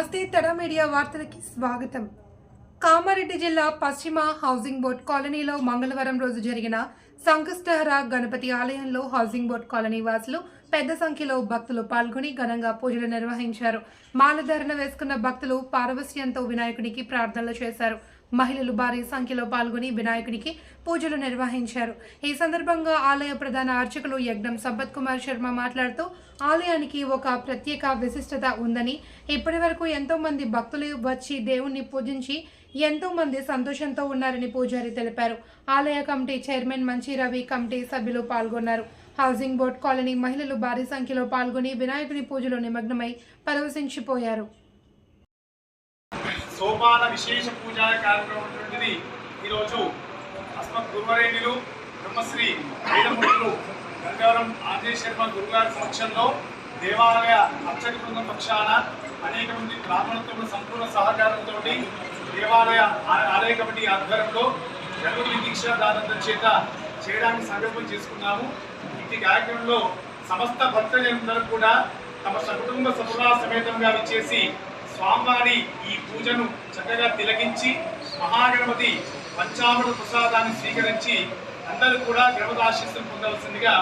Media వార్తలకి స్వాగతం. కామారెడ్డి జిల్లా పశ్చిమ హౌసింగ్ బోర్డ్ కాలనీలో మంగళవారం రోజు జరిగిన సంకష్టహర గణపతి ఆలయంలో హౌసింగ్ బోర్డ్ కాలనీ వాసులు పెద్ద సంఖ్యలో భక్తులు పాల్గొని ఘనంగా పూజలు నిర్వహించారు. మాలధారణ వేసుకున్న భక్తులు పారవస్యంతో వినాయకునికి ప్రార్థనలు చేశారు. మహిళలు భారీ సంఖ్యలో పాల్గొని వినాయకునికి పూజలు నిర్వహించారు. ఈ సందర్భంగా ఆలయ ప్రధాన అర్చకులు యజ్ఞం సంపత్ కుమార్ శర్మ మాట్లాడుతూ ఆలయానికి ఒక ప్రత్యేక విశిష్టత ఉందని ఇప్పటి వరకు ఎంతో మంది భక్తులు వచ్చి దేవుణ్ణి పూజించి ఎంతో మంది సంతోషంతో ఉన్నారని పూజారి తెలిపారు. ఆలయ కమిటీ చైర్మన్ మంచి రవి కమిటీ సభ్యులు పాల్గొన్నారు. హౌసింగ్ బోర్డ్ కాలనీ మహిళలు భారీ సంఖ్యలో పాల్గొని వినాయకుని పూజలో నిమగ్నమై పరవశించిపోయారు. సోపాన విశేష పూజా కార్యక్రమం అటువంటిది ఈరోజు అస్మత్ గురువరేణులు బ్రహ్మశ్రీ వేదమూర్తులు గంగవరం ఆంజనేయ శర్మ గురుగారి సమక్షంలో దేవాలయ అర్చక బృందం పక్షాన అనేక మంది బ్రాహ్మణులతో సంపూర్ణ సహకారంతో దేవాలయ ఆలయ కమిటీ ఆధ్వర్యంలో గణపతి దీక్ష దానంత చేత చేయడానికి సంకల్పం చేసుకున్నాము. ఈ కార్యక్రమంలో సమస్త భక్తులందరూ కూడా తమ సకుటుంబ సపురా సమేతంగా విచ్చేసి స్వామివారి ఈ పూజను చక్కగా తిలకించి మహాగణపతి పంచామృత ప్రసాదాన్ని స్వీకరించి అందరూ కూడా గణపతి పొందవలసిందిగా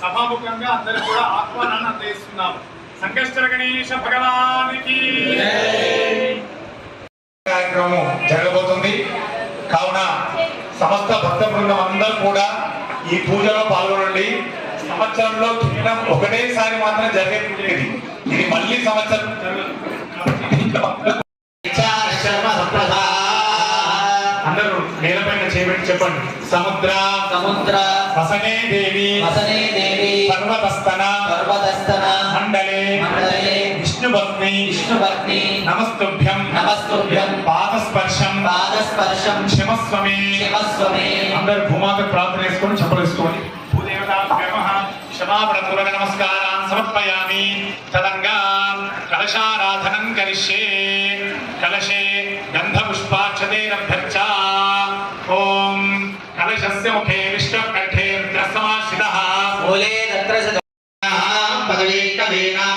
సభాముఖంగా అందరూ కూడా ఆహ్వానాన్ని అందజేస్తున్నాము. సంకష్టర గణేశ భగవానికి కార్యక్రమం జరగబోతుంది. కావున సమస్త భక్త బృందం అందరూ కూడా ఈ పూజలో పాల్గొనండి. సంవత్సరంలో కేవలం ఒకటేసారి మాత్రం జరిగే ఇది ఇది మళ్ళీ సంవత్సరం. జరగదు. అందరూ నేలపైన చేయబెట్టి చెప్పండి. సముద్ర సముద్ర వసనే దేవి వసనే దేవి పర్వతస్తన పర్వతస్తన మండలే మండలే విష్ణుభక్తి విష్ణుభక్తి నమస్తుభ్యం నమస్తుభ్యం పాదస్పర్శం పాదస్పర్శం క్షమస్వమే. శివస్వమే అందరు భూమాత ప్రార్థన చేసుకొని చెప్పలేసుకోండి భూదేవతాభ్యమః క్షమాపణపూర్వక నమస్కారాన్ సమర్పయామి. తదంగా కలశారాధనం కరిష్యే కలశే గంధపుష్పాక్షతేరభ్యర్చ ఓం కలశస్య ముఖే విశ్వకంఠే రుద్రసమాశ్రితః మూలే తత్ర స పదవీ కవీనాం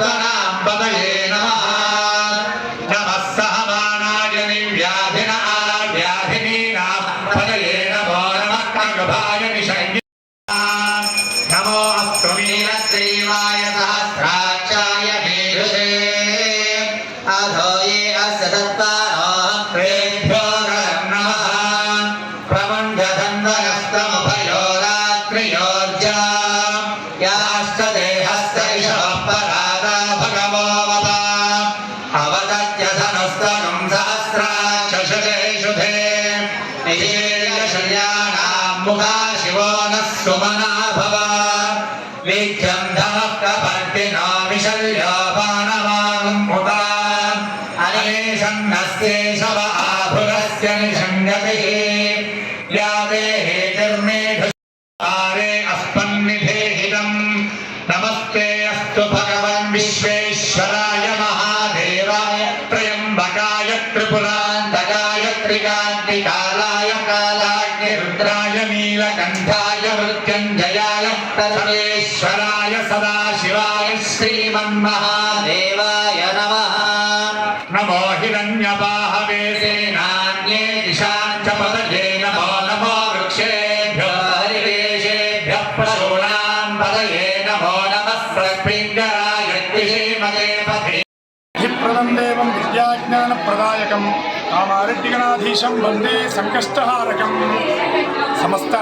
তারা मुखा शिवो नः सुमना भव वीक्षं धमः प्रपद्दिनो विशल्यो बाणवागं मुदा अनेशं नस्ते शव आभुरस्य निषङ्गतिः या सदाशिवाय श्रीमन्महादेवाय नमः नमो हिरण्यबाहवे सेनान्ये दिशाञ्च पदजे नमो नमो वृक्षेभ्यो हरिवेशेभ्यः पशूनां पदये नमो नमः प्रपिङ्गराय श्रीमदे पथे प्रदं देवं विद्याज्ञानप्रदायकम् కామారెడ్డిగణాధీశం వందే సంకష్టహారకం. సమస్త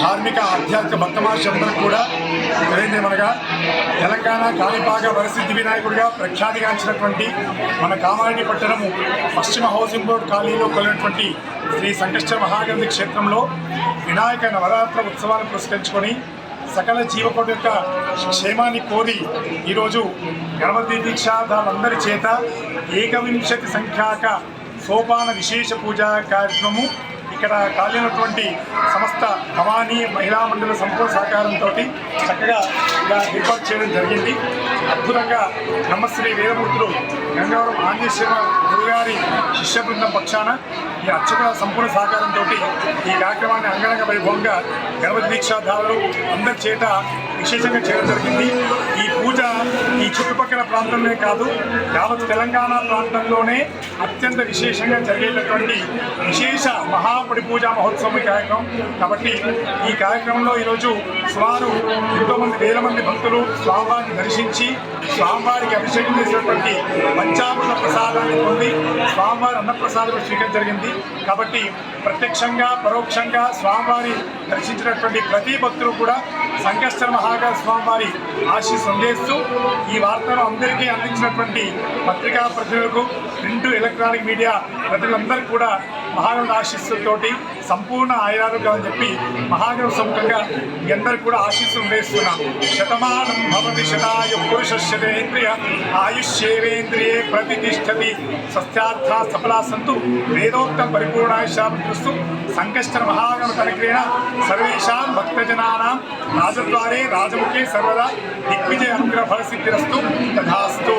ధార్మిక ఆధ్యాత్మిక భక్తమాషందరూ కూడా తెలియదేమనగా తెలంగాణ కాళీపాక వరసిద్ధి వినాయకుడిగా ప్రఖ్యాతిగాంచినటువంటి మన కామారెడ్డి పట్టణము పశ్చిమ హౌసింగ్ బోర్డు కాలనీలో కొలినటువంటి శ్రీ సంకష్ట మహాగంధి క్షేత్రంలో వినాయక నవరాత్ర ఉత్సవాన్ని పురస్కరించుకొని సకల జీవకోటి యొక్క క్షేమాన్ని కోరి ఈరోజు గణపతి దీక్షాధారులందరి చేత ఏకవింశతి సంఖ్యాక సోపాన విశేష పూజా కార్యక్రమము ఇక్కడ కాలినటువంటి సమస్త భవానీ మహిళా మండల సంపూర్ణ సహకారంతో చక్కగా ఇలా ఏర్పాటు చేయడం జరిగింది. అద్భుతంగా బ్రహ్మశ్రీ వేదమూర్తులు గంగవరం ఆంజనేశ్వర గురుగారి శిష్య బృందం పక్షాన ఈ అర్చకుల సంపూర్ణ సహకారంతో ఈ కార్యక్రమాన్ని అంగరంగ వైభవంగా గణపతి దీక్షాధారులు అందరి చేత విశేషంగా చేయడం జరిగింది. ఈ పూజ ఈ చుట్టుపక్కల ప్రాంతంలోనే కాదు యావత్ తెలంగాణ ప్రాంతంలోనే అత్యంత విశేషంగా జరిగేటటువంటి విశేష మహాపడి పూజా మహోత్సవం కార్యక్రమం. కాబట్టి ఈ కార్యక్రమంలో ఈరోజు సుమారు ఎంతో మంది వేల మంది భక్తులు స్వామివారిని దర్శించి స్వామివారికి అభిషేకం చేసినటువంటి పంచామృత ప్రసాదాన్ని పొంది స్వామివారి అన్నప్రసాదం స్వీకరించడం జరిగింది. కాబట్టి ప్రత్యక్షంగా పరోక్షంగా స్వామివారి దర్శించినటువంటి ప్రతి భక్తులు కూడా సంకష్టర మహాగా స్వామివారి ఆశీస్సు అందేస్తూ ఈ వార్తను అందరికీ అందించినటువంటి పత్రికా ప్రతినిధులకు ప్రింట్ ఎలక్ట్రానిక్ మీడియా ప్రతినిధులందరికీ కూడా మహాగణ ఆశీస్సులతోటి సంపూర్ణ ఆయురారోగ్యం అని చెప్పి మహాగణ సముఖంగా మీ అందరికి కూడా ఆశీస్సులు వేస్తున్నాము శతమానం భవతి శతాయు పురుషేంద్రియ ఆయుష్యేవేంద్రియే ప్రతిష్టతి. సస్యార్థ సఫలా సంతు వేదోక్తం పరిపూర్ణాయుషాస్తు సంకష్ట మహాగణ తనిక్రేణ సర్వేషాం భక్తజనానాం రాజద్వారే రాజముఖే సర్వదా దిగ్విజయ అనుగ్రహ ఫలసిద్ధిరస్తు తథాస్తు.